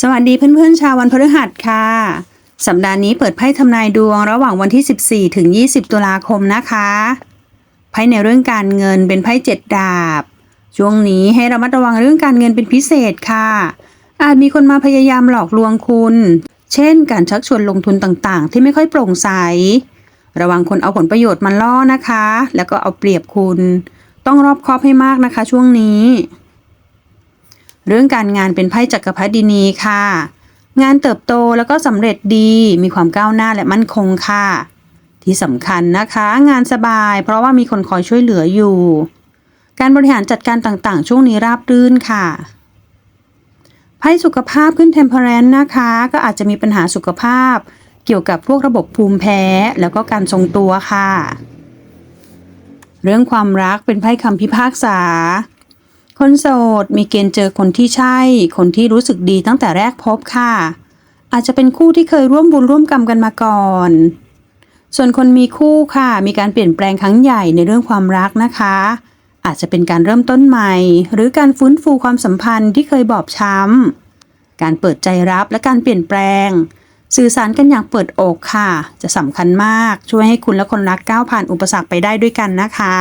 สวัสดีเพื่อนๆชาววันพฤหัสค่ะ สัปดาห์นี้เปิดไพ่ทำนายดวงระหว่างวันที่ 14 ถึง 20 ตุลาคมนะคะไพ่ในเรื่องการเงินเป็นไพ่เจ็ดดาบ ช่วงนี้ให้ระมัดระวังเรื่องการเงินเป็นพิเศษค่ะ อาจมีคนมาพยายามหลอกลวงคุณ เช่น การชักชวนลงทุนต่างๆ ที่ไม่ค่อยโปร่งใส ระวังคนเอาผลประโยชน์มาล่อนะคะ แล้วก็เอาเปรียบคุณ ต้องรอบคอบให้มากนะคะ ช่วงนี้ เรื่องการงานเป็นไพ่จักรพรรดินีค่ะ งานเติบโตแล้วก็สำเร็จดีมีความก้าวหน้าและมั่นคงค่ะ ที่สำคัญนะคะ งานสบาย เพราะว่ามีคนคอยช่วยเหลืออยู่ การบริหารจัดการต่างๆ ช่วงนี้ราบรื่นค่ะไพ่สุขภาพขึ้นเทมเพ r รนนะคะ ก็อาจจะมีปัญหาสุขภาพ เกี่ยวกับพวกระบบภูมิแพ้ แล้วก็การทรงตัวค่ะ เรื่องความรักเป็นไพ่คำพิพากษา คนโสดมีเกณฑ์เจอคนที่ใช่ คนที่รู้สึกดีตั้งแต่แรกพบค่ะ อาจจะเป็นคู่ที่เคยร่วมบุญร่วมกรรมกันมาก่อน ส่วนคนมีคู่ค่ะ มีการเปลี่ยนแปลงครั้งใหญ่ในเรื่องความรักนะคะ อาจจะเป็นการเริ่มต้นใหม่ หรือการฟื้นฟูความสัมพันธ์ที่เคยบอบช้ำการเปิดใจรับและการเปลี่ยนแปลง สื่อสารกันอย่างเปิดอกค่ะ จะสำคัญมากช่วยให้คุณและคนรักก้าวผ่านอุปสรรคไปได้ด้วยกันนะคะ